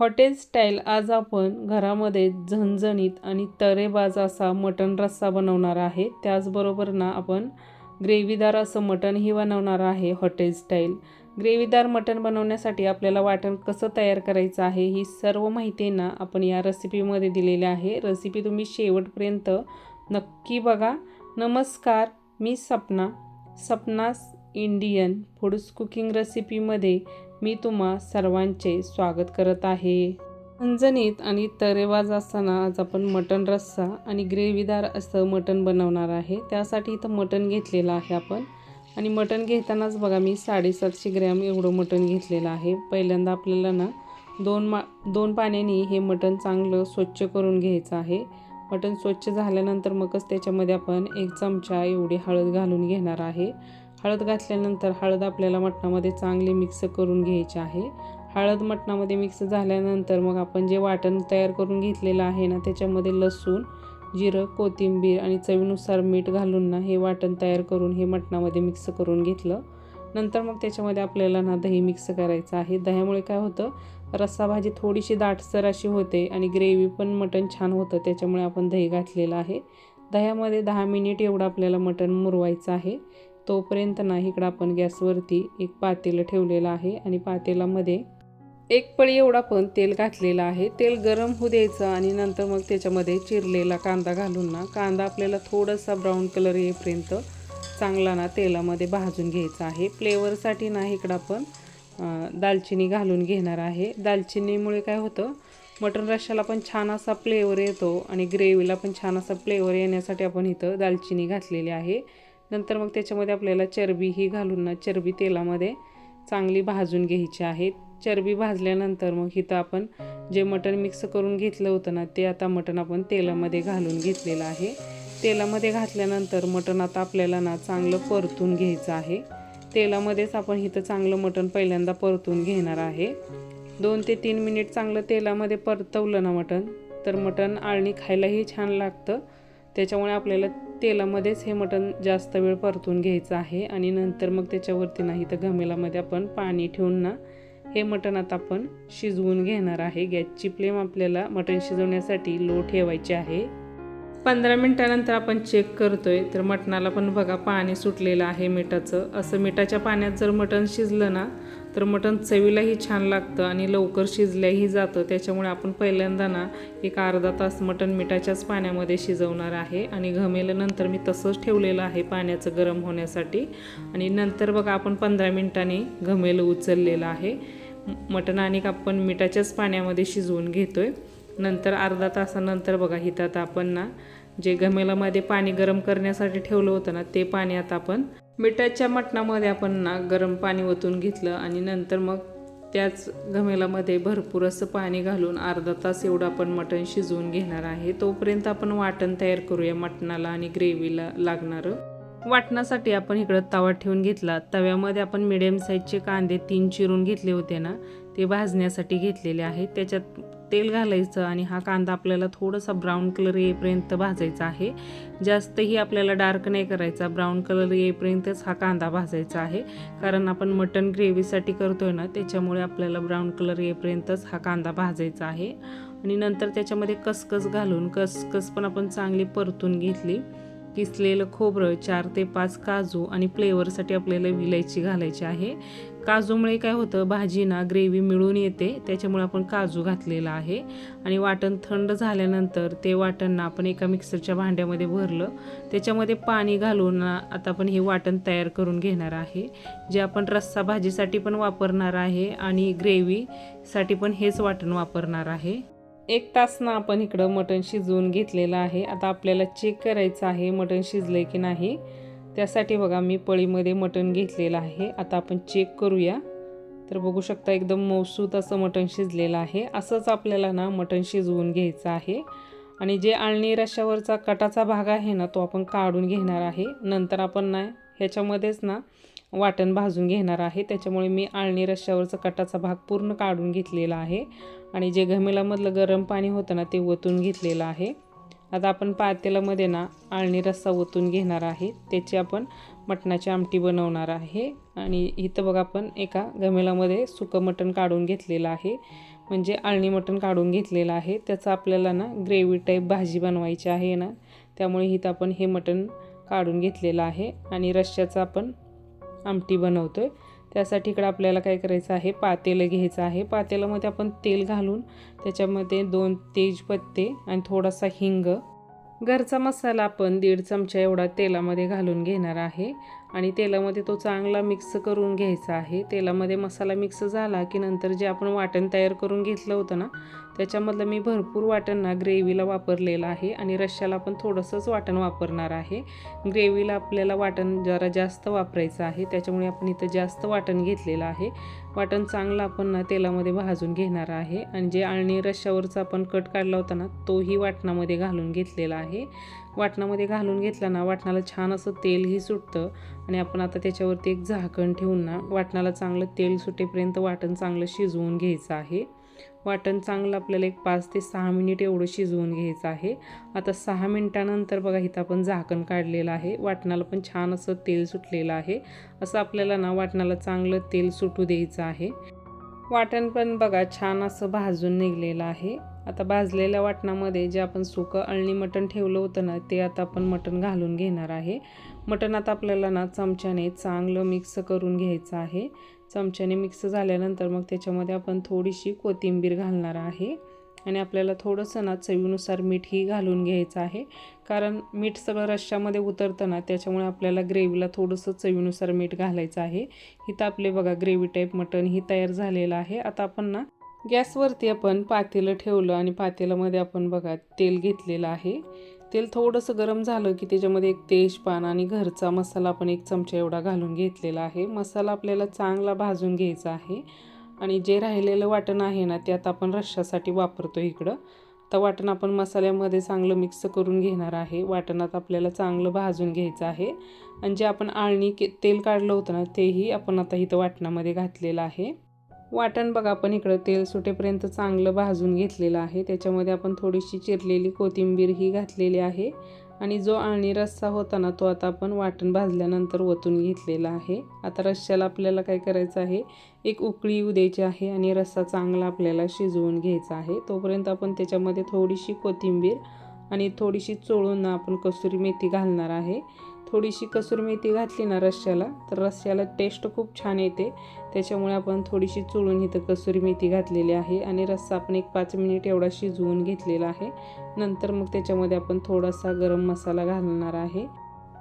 Hotel style आज आपण घरामध्ये झणझणीत आणि तरेबाज असा मटण रस्सा बनवणार आहे. त्याचबरोबर ना आपण ग्रेव्हीदार असं मटणही बनवणार आहे हॉटेल स्टाईल. ग्रेव्हीदार मटण बनवण्यासाठी आपल्याला वाटण कसं तयार करायचं आहे ही सर्व माहिती ना आपण या रेसिपीमध्ये दिलेली आहे. रेसिपी तुम्ही शेवटपर्यंत नक्की बघा. नमस्कार मी सपना. सपनास इंडियन फूड्स कुकिंग रेसिपीमध्ये मी तुम्हा सर्वांचे स्वागत करत आहे. अंजनीत आणि तरेवाज असताना आज आपण मटण रस्सा आणि ग्रेव्हीदार असं मटण बनवणार आहे. त्यासाठी इथं मटण घेतलेलं आहे आपण. आणि मटण घेतानाच बघा मी साडेसातशे ग्रॅम एवढं मटण घेतलेलं आहे. पहिल्यांदा आपल्याला ना दोन मा दोन पाण्याने हे मटण चांगलं स्वच्छ करून घ्यायचं आहे. मटण स्वच्छ झाल्यानंतर मगच त्याच्यामध्ये आपण एक चमचा एवढी हळद घालून घेणार आहे. हळद घातल्यानंतर हळद आपल्याला मटणामध्ये चांगली मिक्स करून घ्यायची आहे. हळद मटणामध्ये मिक्स झाल्यानंतर मग आपण जे वाटण तयार करून घेतलेलं आहे ना त्याच्यामध्ये लसूण जिरं कोथिंबीर आणि चवीनुसार मीठ घालून ना हे वाटण तयार करून हे मटणामध्ये मिक्स करून घेतलं. नंतर मग त्याच्यामध्ये आपल्याला ना दही मिक्स करायचं आहे. दह्यामुळे काय होतं रस्सा भाजी थोडीशी दाटसर अशी होते आणि ग्रेव्ही पण मटण छान होतं त्याच्यामुळे आपण दही घातलेलं आहे. दह्यामध्ये दहा मिनिट एवढं आपल्याला मटण मुरवायचं आहे. तोपर्यंत ना इकडं आपण गॅसवरती एक पातेलं ठेवलेलं आहे आणि पातेलामध्ये एक पळी एवढा पण तेल घातलेलं आहे. तेल गरम होऊ द्यायचं आणि नंतर मग त्याच्यामध्ये चिरलेला कांदा घालून ना कांदा आपल्याला थोडासा ब्राऊन कलर येईपर्यंत चांगला ना तेलामध्ये भाजून घ्यायचा आहे. फ्लेवरसाठी ना इकडं आपण दालचिनी घालून घेणार आहे. दालचिनीमुळे काय होतं मटन रश्शाला पण छान असा फ्लेवर येतो आणि ग्रेव्हीला पण छान असा फ्लेवर येण्यासाठी आपण इथं दालचिनी घातलेली आहे. नंतर मग त्याच्यामध्ये आपल्याला चरबी ही घालून ना चरबी तेलामध्ये चांगली भाजून घ्यायची आहे. चरबी भाजल्यानंतर मग इथं आपण जे मटण मिक्स करून घेतलं होतं ना ते आता मटण आपण तेलामध्ये घालून घेतलेलं आहे. तेलामध्ये घातल्यानंतर मटण आता आपल्याला ना चांगलं परतून घ्यायचं आहे. तेलामध्येच आपण इथं चांगलं मटण पहिल्यांदा परतून घेणार आहे. दोन ते तीन मिनिट चांगलं तेलामध्ये परतवलं ना मटण तर मटण आळणी खायलाही छान लागतं. त्याच्यामुळे आपल्याला तेलामध्येच हे मटण जास्त वेळ परतून घ्यायचं आहे आणि नंतर मग त्याच्यावरती नाही तर घमेलामध्ये आपण पाणी ठेवून ना हे मटण आता आपण शिजवून घेणार आहे. गॅसची फ्लेम आपल्याला मटण शिजवण्यासाठी लो ठेवायची आहे. पंधरा मिनटानंतर आपण चेक करतोय. तर मटणाला पण बघा पाणी सुटलेलं आहे मिठाचं. असं मिठाच्या पाण्यात जर मटण शिजलं ना तर मटण चवीलाही छान लागतं आणि लवकर शिजल्याही जातं. त्याच्यामुळे आपण पहिल्यांदा ना एक अर्धा तास मटण मिठाच्याच पाण्यामध्ये शिजवणार आहे. आणि घमेल्यानंतर मी तसंच ठेवलेलं आहे पाण्याचं गरम होण्यासाठी. आणि नंतर बघा आपण पंधरा मिनटांनी घमेलं उचललेलं आहे. मटण आणि आपण मिठाच्याच पाण्यामध्ये शिजवून घेतो आहे नंतर अर्धा तासानंतर बघा हितात आता आपण ना जे घमेलामध्ये पाणी गरम करण्यासाठी ठेवलं होतं ना ते पाणी आता आपण मिठाच्या मटणामध्ये आपण ना गरम पाणी ओतून घेतलं आणि नंतर मग त्याच घमेलामध्ये भरपूर असं पाणी घालून अर्धा तास एवढं आपण मटण शिजवून घेणार आहे. तोपर्यंत आपण वाटण तयार करूया मटणाला आणि ग्रेव्हीला लागणारं. वाटणासाठी आपण इकडं तवा ठेवून घेतला. तव्यामध्ये आपण मिडियम साईजचे कांदे तीन चिरून घेतले होते ना ते भाजण्यासाठी घेतलेले आहेत. त्याच्यात तेल घालायचं आणि हा कांदा आपल्याला थोडासा ब्राऊन कलर येईपर्यंत भाजायचा आहे. जास्तही आपल्याला डार्क नाही करायचा ब्राऊन कलर येईपर्यंतच हा कांदा भाजायचा आहे. कारण आपण मटन ग्रेव्हीसाठी करतोय ना त्याच्यामुळे आपल्याला ब्राऊन कलर येईपर्यंतच हा कांदा भाजायचा आहे. आणि नंतर त्याच्यामध्ये कसकस घालून कसकस पण आपण चांगली परतून घेतली. किसलेलं खोबरं चार ते पाच काजू आणि फ्लेवरसाठी आपल्याला विलायची घालायची आहे. काजूमुळे काय होतं भाजी ना ग्रेव्ही मिळून येते त्याच्यामुळे आपण काजू घातलेला आहे. आणि वाटण थंड झाल्यानंतर ते वाटण आपण एका मिक्सरच्या भांड्यामध्ये भरलं त्याच्यामध्ये पाणी घालून आता आपण हे वाटण तयार करून घेणार आहे. जे आपण रस्सा भाजीसाठी पण वापरणार आहे आणि ग्रेव्हीसाठी पण हेच वाटण वापरणार आहे. एक तास ना आपण इकडं मटण शिजवून घेतलेलं आहे. आता आपल्याला चेक करायचं आहे मटण शिजलं की नाही. त्यासाठी बघा मी पळीमध्ये मटण घेतलेलं आहे. आता आपण चेक करूया. तर बघू शकता एकदम मौसूत असं मटण शिजलेलं आहे. असंच आपल्याला ना मटण शिजवून घ्यायचं आहे. आणि जे आळणी रश्यावरचा कटाचा भाग आहे ना तो आपण काढून घेणार आहे. नंतर आपण ना ह्याच्यामध्येच ना वाटण भाजून घेणार आहे. त्याच्यामुळे मी आळणी रश्श्यावरचा कटाचा भाग पूर्ण काढून घेतलेला आहे. आणि जे घमेलामधलं गरम पाणी होतं ना ते ओतून घेतलेलं आहे. आता आपण पातेलामध्ये ना आळणी रस्सा ओतून घेणार आहे. त्याची आपण मटणाची आमटी बनवणार आहे. आणि इथं बघा आपण एका घमेलामध्ये सुकं मटण काढून घेतलेलं आहे. म्हणजे आळणी मटण काढून घेतलेलं आहे. त्याचं आपल्याला ना ग्रेव्ही टाईप भाजी बनवायची आहे ना त्यामुळे इथं आपण हे मटण काढून घेतलेलं आहे. आणि रश्श्याचं आपण आमटी बनवतो आहे त्यासाठी इकडं आपल्याला काय करायचं आहे पातेलं घ्यायचं आहे. पातेल्यामध्ये आपण तेल घालून त्याच्यामध्ये दोन तेजपत्ते आणि थोडासा हिंग. घरचा मसाला आपण दीड चमचा एवढा तेलामध्ये घालून घेणार आहे. आणि तेलामध्ये तो चांगला मिक्स करून घ्यायचा आहे. तेलामध्ये मसाला मिक्स झाला की नंतर जे आपण वाटण तयार करून घेतलं होतं ना त्याच्यामधलं मी भरपूर वाटण ना ग्रेव्हीला वापरलेलं आहे आणि रश्श्याला पण थोडंसंच वाटण वापरणार आहे. ग्रेव्हीला आपल्याला वाटण जरा जास्त वापरायचं आहे त्याच्यामुळे आपण इथं जास्त वाटण घेतलेलं आहे. वाटण चांगलं आपण ना तेलामध्ये भाजून घेणार आहे आणि जे आणि रश्श्यावरचा आपण कट काढला होता ना तोही वाटणामध्ये घालून घेतलेला आहे. वाटणामध्ये घालून घेतला ना वाटणाला छान असं तेलही सुटतं. आणि आपण आता त्याच्यावरती एक झाकण ठेवून ना वाटणाला चांगलं तेल सुटेपर्यंत वाटण चांगलं शिजवून घ्यायचं आहे. वाटण चांगलं आपल्याला एक पाच ते सहा मिनिट एवढं शिजवून घ्यायचं आहे. आता सहा मिनटानंतर बघा इथं आपण झाकण काढलेलं आहे. वाटणाला पण छान असं तेल सुटलेलं आहे. असं आपल्याला ना वाटणाला चांगलं तेल सुटू द्यायचं आहे. वाटण पण बघा छान असं भाजून निघलेलं आहे. आता भाजलेल्या वाटणामध्ये जे आपण सुकं अळणी मटण ठेवलं होतं ना ते आता आपण मटण घालून घेणार आहे. मटण आता आपल्याला ना चमच्याने चांगलं मिक्स करून घ्यायचं आहे. चमच्याने मिक्स झाल्यानंतर मग त्याच्यामध्ये आपण थोडीशी कोथिंबीर घालणार आहे. आणि आपल्याला थोडंसं ना चवीनुसार मीठही घालून घ्यायचं आहे. कारण मीठ सगळं रश्श्यामध्ये उतरतं ना त्याच्यामुळे आपल्याला ग्रेव्हीला थोडंसं चवीनुसार मीठ घालायचं आहे. इथं आपले बघा ग्रेव्ही टाईप मटण ही तयार झालेलं आहे. आता आपण ना गॅसवरती आपण पातेलं ठेवलं आणि पातेल्यामध्ये आपण बघा तेल घेतलेलं आहे. तेल थोडंसं गरम झालं की त्याच्यामध्ये एक तेजपान आणि घरचा मसाला आपण एक चमचा एवढा घालून घेतलेला आहे. मसाला आपल्याला चांगला भाजून घ्यायचा आहे. आणि जे राहिलेलं वाटण आहे ना ते आता आपण रश्श्यासाठी वापरतो इकडं. तर वाटण आपण मसाल्यामध्ये चांगलं मिक्स करून घेणार आहे. वाटणात आपल्याला चांगलं भाजून घ्यायचं आहे. आणि जे आपण आळणी के तेल काढलं होतं ना तेही आपण आता इथं वाटणामध्ये घातलेलं आहे. वाटण बघा आपण इकडं तेल सुटेपर्यंत चांगलं भाजून घेतलेलं आहे. त्याच्यामध्ये आपण थोडीशी चिरलेली कोथिंबीर ही घातलेली आहे. आणि जो आणि रस्सा होता ना तो आता आपण वाटण भाजल्यानंतर ओतून घेतलेला आहे. आता रश्श्याला आपल्याला काय करायचं आहे एक उकळी येऊ द्यायची आहे आणि रस्सा चांगला आपल्याला शिजवून घ्यायचा आहे. तोपर्यंत आपण त्याच्यामध्ये थोडीशी कोथिंबीर आणि थोडीशी चोळून आपण कसुरी मेथी घालणार आहे. थोडीशी कसूर मेथी घातली ना रश्श्याला तर रश्श्याला टेस्ट खूप छान येते. त्याच्यामुळे आपण थोडीशी चुळून इथं कसुरी मेथी घातलेली आहे आणि रस्सा आपण एक पाच मिनिट एवढा शिजवून घेतलेला आहे. नंतर मग त्याच्यामध्ये आपण थोडासा गरम मसाला घालणार आहे.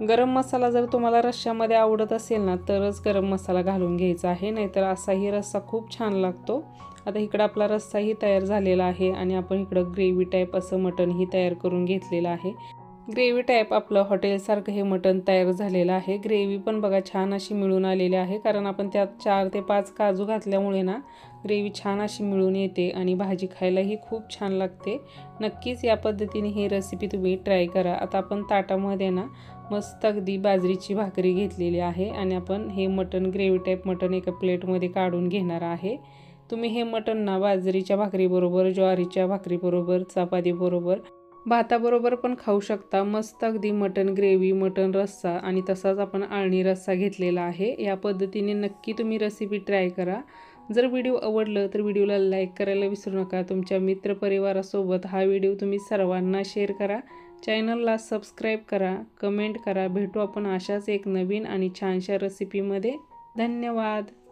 गरम मसाला जर तुम्हाला रश्श्यामध्ये आवडत असेल ना तरच गरम मसाला घालून घ्यायचा आहे नाहीतर असाही रस्सा खूप छान लागतो. आता इकडं आपला रस्साही तयार झालेला आहे आणि आपण इकडं ग्रेव्ही टाईप असं मटणही तयार करून घेतलेलं आहे. ग्रेव्ही टाईप आपलं हॉटेलसारखं हे मटण तयार झालेलं आहे. ग्रेव्ही पण बघा छान अशी मिळून आलेली आहे. कारण आपण त्यात चार ते पाच काजू घातल्यामुळे ना ग्रेव्ही छान अशी मिळून येते आणि भाजी खायलाही खूप छान लागते. नक्कीच या पद्धतीने ही रेसिपी तुम्ही ट्राय करा. आता आपण ताटामध्ये ना मस्त अगदी बाजरीची भाकरी घेतलेली आहे आणि आपण हे मटण ग्रेव्ही टाईप मटण एका प्लेटमध्ये काढून घेणार आहे. तुम्ही हे मटण ना बाजरीच्या भाकरीबरोबर ज्वारीच्या भाकरीबरोबर चपातीबरोबर भाताबरोबर पण खाऊ शकता. मस्त अगदी मटन ग्रेव्ही मटन रस्सा आणि तसाच आपण आळणी रस्सा घेतलेला आहे. या पद्धतीने नक्की तुम्ही रेसिपी ट्राय करा. जर व्हिडिओ आवडलं तर व्हिडिओला लाईक करायला विसरू नका. तुमच्या मित्रपरिवारासोबत हा व्हिडिओ तुम्ही सर्वांना शेअर करा. चॅनलला सबस्क्राईब करा कमेंट करा. भेटू आपण अशाच एक नवीन आणि छानशा रेसिपीमध्ये धन्यवाद!